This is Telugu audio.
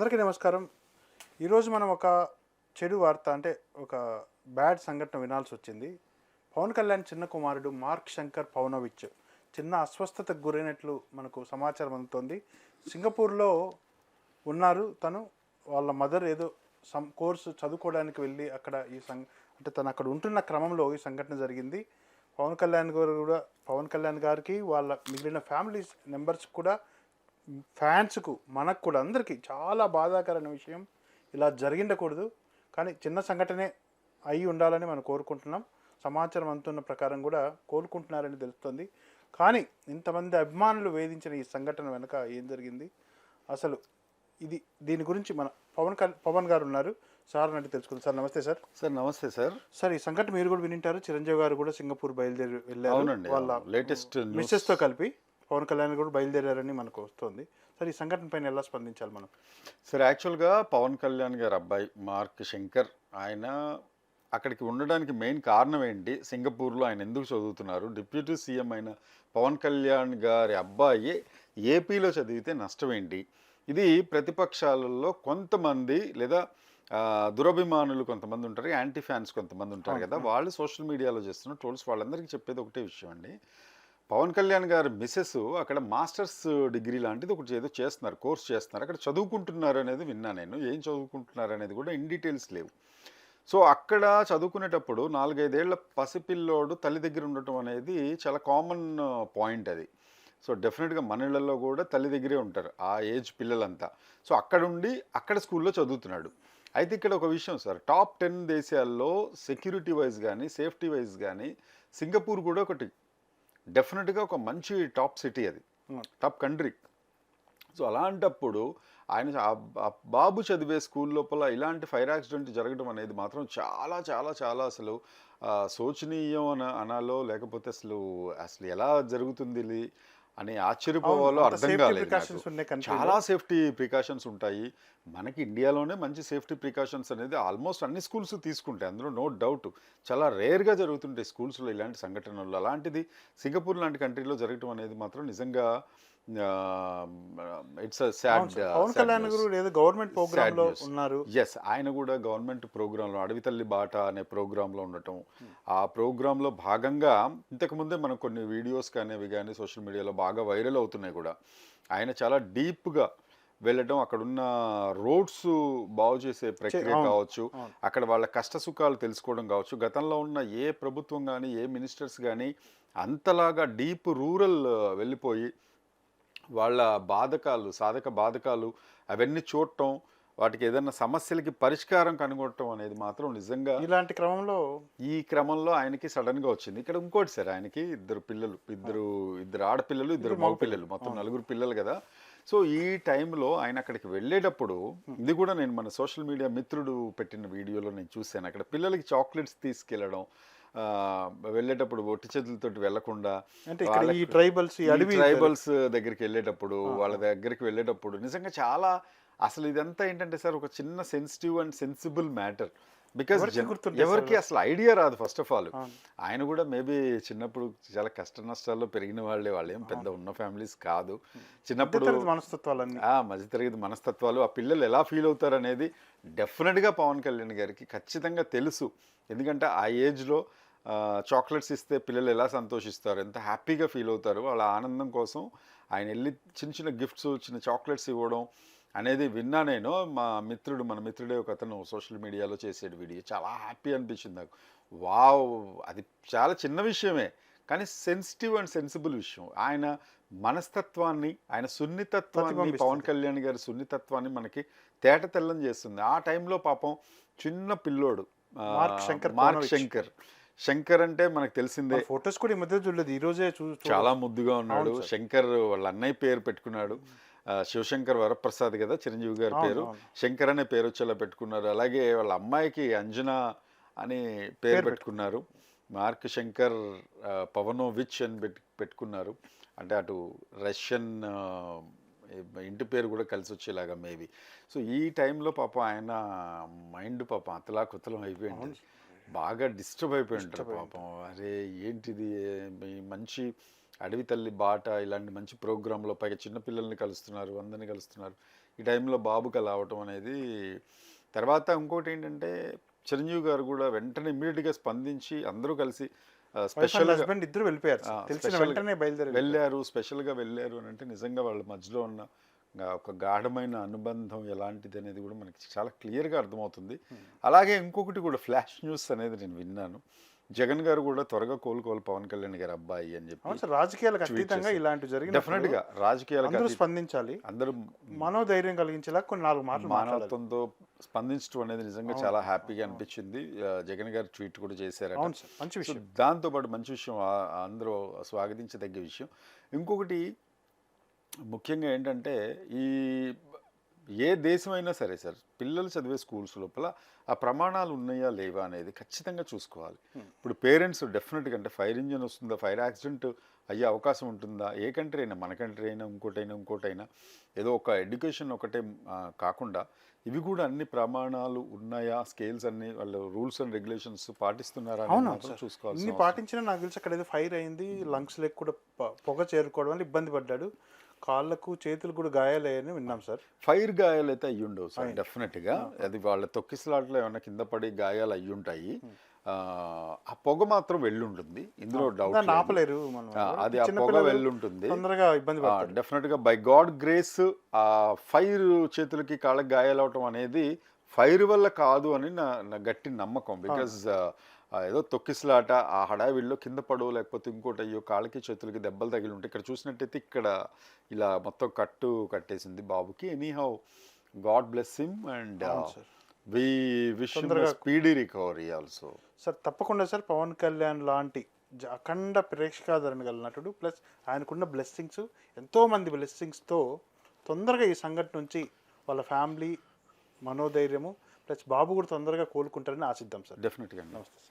అందరికీ నమస్కారం. ఈరోజు మనం ఒక చెడు వార్త అంటే ఒక బ్యాడ్ సంఘటన వినాల్సి వచ్చింది. పవన్ కళ్యాణ్ చిన్న కుమారుడు మార్క్ శంకర్ పవనోవిచ్ చిన్న అస్వస్థతకు గురైనట్లు మనకు సమాచారం అందుతోంది. సింగపూర్లో ఉన్నారు తను. వాళ్ళ మదర్ ఏదో సమ్ కోర్సు చదువుకోవడానికి వెళ్ళి అక్కడ ఈ సం అంటే తను అక్కడ ఉంటున్న క్రమంలో ఈ సంఘటన జరిగింది. పవన్ కళ్యాణ్ గారు కూడా పవన్ కళ్యాణ్ గారికి వాళ్ళ మిగిలిన ఫ్యామిలీ మెంబర్స్ కూడా ఫ్యాన్స్కు మనకు కూడా అందరికీ చాలా బాధాకరమైన విషయం ఇలా జరిగిండకూడదు. కానీ చిన్న సంఘటనే అయి ఉండాలని మనం కోరుకుంటున్నాం. సమాచారం అందుతున్న ప్రకారం కూడా కోరుకుంటున్నారని తెలుస్తుంది. కానీ ఇంతమంది అభిమానులు వేధించిన ఈ సంఘటన వెనుక ఏం జరిగింది? అసలు ఇది దీని గురించి మన పవన్ పవన్ గారు ఉన్నారు. సార్ అంటే తెలుసుకుంది. సార్ నమస్తే సార్. సార్ నమస్తే సార్. సార్ ఈ సంఘటన మీరు కూడా వినింటారు. చిరంజీవి గారు కూడా సింగపూర్ బయలుదేరి వెళ్ళారు. వాళ్ళ లేటెస్ట్ మిస్సెస్తో కలిపి పవన్ కళ్యాణ్ కూడా బయలుదేరారని మనకు వస్తుంది. సార్ ఈ సంఘటన పైన ఎలా స్పందించాలి మనం? సార్ యాక్చువల్గా పవన్ కళ్యాణ్ గారి అబ్బాయి మార్క్ శంకర్ ఆయన అక్కడికి ఉండడానికి మెయిన్ కారణం ఏంటి? సింగపూర్లో ఆయన ఎందుకు చదువుతున్నారు? డిప్యూటీ సీఎం అయిన పవన్ కళ్యాణ్ గారి అబ్బాయి ఏపీలో చదివితే నష్టం ఏంటి? ఇది ప్రతిపక్షాలలో కొంతమంది లేదా దురభిమానులు కొంతమంది ఉంటారు యాంటీ ఫ్యాన్స్ కొంతమంది ఉంటారు కదా వాళ్ళు సోషల్ మీడియాలో చేస్తున్న ట్రోల్స్ వాళ్ళందరికీ చెప్పేది ఒకటే విషయం అండి. పవన్ కళ్యాణ్ గారి మిసెస్ అక్కడ మాస్టర్స్ డిగ్రీ లాంటిది ఒకటి ఏదో చేస్తున్నారు కోర్స్ చేస్తున్నారు. అక్కడ చదువుకుంటున్నారు అనేది విన్నా నేను. ఏం చదువుకుంటున్నారు అనేది కూడా ఇన్ డీటెయిల్స్ లేవు. సో అక్కడ చదువుకునేటప్పుడు నాలుగైదేళ్ళ పసిపిల్లోడు తల్లి దగ్గర ఉండటం అనేది చాలా కామన్ పాయింట్ అది. సో డెఫినెట్గా మన ఇళ్ళలో కూడా తల్లి దగ్గరే ఉంటారు ఆ ఏజ్ పిల్లలంతా. సో అక్కడుండి అక్కడ స్కూల్లో చదువుతున్నాడు. అయితే ఇక్కడ ఒక విషయం సార్ టాప్ టెన్ దేశాల్లో సెక్యూరిటీ వైజ్ కానీ సేఫ్టీ వైజ్ కానీ సింగపూర్ కూడా ఒకటి డెఫినెట్గా ఒక మంచి టాప్ సిటీ అది. Top country. సో అలాంటప్పుడు ఆయన బాబు చదివే స్కూల్ లోపల ఇలాంటి ఫైర్ యాక్సిడెంట్ జరగడం అనేది మాత్రం చాలా చాలా చాలా అసలు శోచనీయం అన అనాలో లేకపోతే అసలు అసలు ఎలా జరుగుతుంది అని ఆశ్చర్యపోవాలో అర్థం కాలేదు చాలా సేఫ్టీ ప్రికాషన్స్ ఉంటాయి. మనకి ఇండియాలోనే మంచి సేఫ్టీ ప్రికాషన్స్ అనేది ఆల్మోస్ట్ అన్ని స్కూల్స్ తీసుకుంటాయి. అందులో నో డౌట్. చాలా రేర్గా జరుగుతుంటాయి స్కూల్స్లో ఇలాంటి సంఘటనలు. అలాంటిది సింగపూర్ లాంటి కంట్రీలో జరగటం అనేది మాత్రం నిజంగా ఇట్స్ అవును సార్. పవన్ కళ్యాణ్ గారు ఏదో గవర్నమెంట్ ప్రోగ్రామ్లో ఉన్నారు. ఎస్ ఆయన కూడా గవర్నమెంట్ ప్రోగ్రాంలో అడవి తల్లి బాట అనే ప్రోగ్రాంలో ఉండటం. ఆ ప్రోగ్రాంలో భాగంగా ఇంతకుముందే మనం కొన్ని వీడియోస్ కానీ అవి కానీ సోషల్ మీడియాలో బాగా వైరల్ అవుతున్నాయి కూడా ఆయన చాలా డీప్గా వెళ్ళటం అక్కడున్న రోడ్స్ బాగు చేసే ప్రక్రియ కావచ్చు. అక్కడ వాళ్ళ కష్ట సుఖాలు తెలుసుకోవడం కావచ్చు గతంలో ఉన్న ఏ ప్రభుత్వం కానీ ఏ మినిస్టర్స్ కానీ అంతలాగా డీప్ రూరల్ వెళ్ళిపోయి వాళ్ళ బాధకాలు సాధక బాధకాలు అవన్నీ చూడటం వాటికి ఏదైనా సమస్యలకి పరిష్కారం కనుగొనటం అనేది మాత్రం నిజంగా ఇలాంటి క్రమంలో ఈ క్రమంలో ఆయనకి సడన్గా వచ్చింది. ఇక్కడ ఇంకోటి సార్ ఆయనకి ఇద్దరు పిల్లలు ఇద్దరు ఇద్దరు ఆడపిల్లలు ఇద్దరు మగపిల్లలు. మొత్తం నలుగురు పిల్లలు కదా. సో ఈ టైంలో ఆయన అక్కడికి వెళ్ళేటప్పుడు ఇది కూడా నేను మన సోషల్ మీడియా మిత్రుడు పెట్టిన వీడియోలో నేను చూశాను. అక్కడ పిల్లలకి చాక్లెట్స్ తీసుకెళ్ళడం వెళ్ళేటప్పుడు ఒట్టి చేతులతోటి వెళ్ళకుండా అంటే ఈ ట్రైబల్స్ ట్రైబల్స్ దగ్గరికి వెళ్ళేటప్పుడు వాళ్ళ దగ్గరికి వెళ్ళేటప్పుడు నిజంగా చాలా అసలు ఇదంతా ఏంటంటే సార్ ఒక చిన్న sensitive and sensible matter because ఎవరికి అసలు ఐడియా రాదు ఫస్ట్ ఆఫ్ ఆల్. ఆయన కూడా మేబీ చిన్నప్పుడు చాలా కష్ట నష్టాల్లో పెరిగిన వాళ్ళే. వాళ్ళు ఏం పెద్ద ఉన్న ఫ్యామిలీస్ కాదు. చిన్నప్పుడు ఆ మధ్యతరగతి మనస్తత్వాలు. ఆ పిల్లలు ఎలా ఫీల్ అవుతారు అనేది డెఫినెట్గా పవన్ కళ్యాణ్ గారికి ఖచ్చితంగా తెలుసు. ఎందుకంటే ఆ ఏజ్లో చాక్లెట్స్ ఇస్తే పిల్లలు ఎలా సంతోషిస్తారు? ఎంత హ్యాపీగా ఫీల్ అవుతారు? వాళ్ళ ఆనందం కోసం ఆయన వెళ్ళి చిన్న చిన్న గిఫ్ట్స్ చిన్న చాక్లెట్స్ ఇవ్వడం అనేది విన్నా నేను. మా మిత్రుడు మన మిత్రుడే ఒక అతను సోషల్ మీడియాలో చేసేది వీడియో. చాలా హ్యాపీ అనిపించింది నాకు. వావ్! అది చాలా చిన్న విషయమే కానీ సెన్సిటివ్ అండ్ సెన్సిబుల్ విషయం. ఆయన మనస్తత్వాన్ని ఆయన సున్నితత్వాన్ని. పవన్ కళ్యాణ్ గారి సున్నితత్వాన్ని మనకి తేట తెల్లం చేస్తుంది. ఆ టైంలో పాపం చిన్న పిల్లోడు మార్క్ శంకర్ మార్క్. శంకర్. శంకర్ అంటే మనకు తెలిసిందే. ఫొటోస్ కూడా ఈ మధ్య చూడలేదు. ఈ రోజే చాలా ముద్దుగా ఉన్నాడు. శంకర్ వాళ్ళ అన్నయ్య పేరు పెట్టుకున్నాడు. శివశంకర్ వరప్రసాద్ కదా చిరంజీవి గారి పేరు. శంకర్ అనే పేరు వచ్చేలా పెట్టుకున్నారు. అలాగే వాళ్ళ అమ్మాయికి అంజనా అని పేరు పెట్టుకున్నారు. మార్క్ శంకర్ పవనోవిచ్ అని పెట్టు పెట్టుకున్నారు. అంటే అటు రష్యన్ ఇంటి పేరు కూడా కలిసి వచ్చేలాగా మేబీ. సో ఈ టైంలో పాప ఆయన మైండ్ పాప అతలా కుతలం అయిపోయింది బాగా డిస్టర్బ్ అయిపోయి ఉంటారు పాపం. అరే ఏంటిది? మంచి అడవి తల్లి బాట ఇలాంటి మంచి ప్రోగ్రాంలో పైగా చిన్నపిల్లల్ని కలుస్తున్నారు అందరిని కలుస్తున్నారు. ఈ టైంలో బాబుకి అలా అవటం అనేది తర్వాత ఇంకోటి ఏంటంటే చిరంజీవి గారు కూడా వెంటనే ఇమ్మీడియట్గా స్పందించి అందరూ కలిసి స్పెషల్గా హస్బెండ్ ఇద్దరు వెళ్ళిపోయారు. వెంటనే బయలుదేరి వెళ్ళారు స్పెషల్గా వెళ్ళారు అని అంటే నిజంగా వాళ్ళ మధ్యలో ఉన్న ఒక గాఢమైన అనుబంధం ఎలాంటిది అనేది కూడా మనకి చాలా క్లియర్గా అర్థమవుతుంది. అలాగే ఇంకొకటి కూడా ఫ్లాష్ న్యూస్ అనేది నేను విన్నాను. జగన్ గారు కూడా త్వరగా కోలుకోవాలి పవన్ కళ్యాణ్ గారి అబ్బాయి అని చెప్పి రాజకీయాలకు అతీతంగా చేశారు. ఇలాంటి డెఫినెట్గా రాజకీయాలకు స్పందించాలి. అందరూ మనోధైర్యం కలిగించేలా కొన్ని నాలుగు మాటలు మానవత్వంతో స్పందించడం అనేది నిజంగా చాలా హ్యాపీగా అనిపించింది. జగన్ గారు ట్వీట్ కూడా సార్ మంచి విషయం. దాంతోపాటు మంచి విషయం అందరూ స్వాగతించదగ్గ విషయం. ఇంకొకటి ముఖ్యంగా ఏంటంటే ఈ ఏ దేశమైనా సరే సార్ పిల్లలు చదివే స్కూల్స్ లోపల ఆ ప్రమాణాలు ఉన్నాయా లేవా అనేది ఖచ్చితంగా చూసుకోవాలి. ఇప్పుడు పేరెంట్స్ డెఫినెట్గా అంటే ఫైర్ ఇంజిన్ వస్తుందా ఫైర్ యాక్సిడెంట్ అయ్యే అవకాశం ఉంటుందా ఏ కంట్రీ అయినా మన కంట్రీ అయినా ఇంకోటైనా ఇంకోటైనా ఏదో ఒక ఎడ్యుకేషన్ ఒకటే కాకుండా ఇవి కూడా అన్ని ప్రమాణాలు ఉన్నాయా స్కేల్స్ అన్ని వాళ్ళు రూల్స్ అండ్ రెగ్యులేషన్స్ పాటిస్తున్నారా అవసరం. పాటించినా నాకు తెలిసి అక్కడ ఏదో ఫైర్ అయింది లంగ్స్ లెక్క కూడా పొగ చేరుకోవడం వల్ల ఇబ్బంది పడ్డాడు. కాళ్ళకు చేతులు కూడా గాయాలయ్యాయని విన్నాం సార్. ఫైర్ గాయాలు అయితే అయ్యి ఉండవు సార్ డెఫినెట్గా అది వాళ్ళ తొక్కిసలాట్లో ఏమైనా కింద పడి గాయాలు అయ్యి ఉంటాయి ఆ, పొగ మాత్రం వెళ్ళుంటుంది. ఇందులో డౌట్ ఆపలేరు అది ఆ పొగ వెళ్ళుంటుంది. తొందరగా ఇబ్బంది డెఫినెట్గా బై గాడ్ గ్రేస్ ఆ ఫైర్ చేతులకి కాళ్ళకి గాయాలవటం అనేది ఫైర్ వల్ల కాదు అని నా నా గట్టి నమ్మకం. బికాజ్ ఏదో తొక్కిసలాట ఆ హడావిడిలో కింద పడో లేకపోతే ఇంకోటి అయ్యో కాళ్ళకి చేతులకి దెబ్బలు తగిలి ఉంటాయి ఇక్కడ చూసినట్టయితే ఇక్కడ ఇలా మొత్తం కట్టు కట్టేసింది బాబుకి. Anyhow God bless him and. We wish speedy recovery also sir తప్పకుండా సార్ పవన్ కళ్యాణ్ లాంటి అఖండ ప్రేక్షకాదరణ గల నటుడు ప్లస్ ఆయనకున్న బ్లెస్సింగ్స్ ఎంతో మంది బ్లెస్సింగ్స్తో తొందరగా ఈ సంఘటన నుంచి వాళ్ళ ఫ్యామిలీ మనోధైర్యము ప్లస్ బాబు కూడా తొందరగా కోలుకుంటారని ఆశిద్దాం సార్. డెఫినెట్గా నమస్తే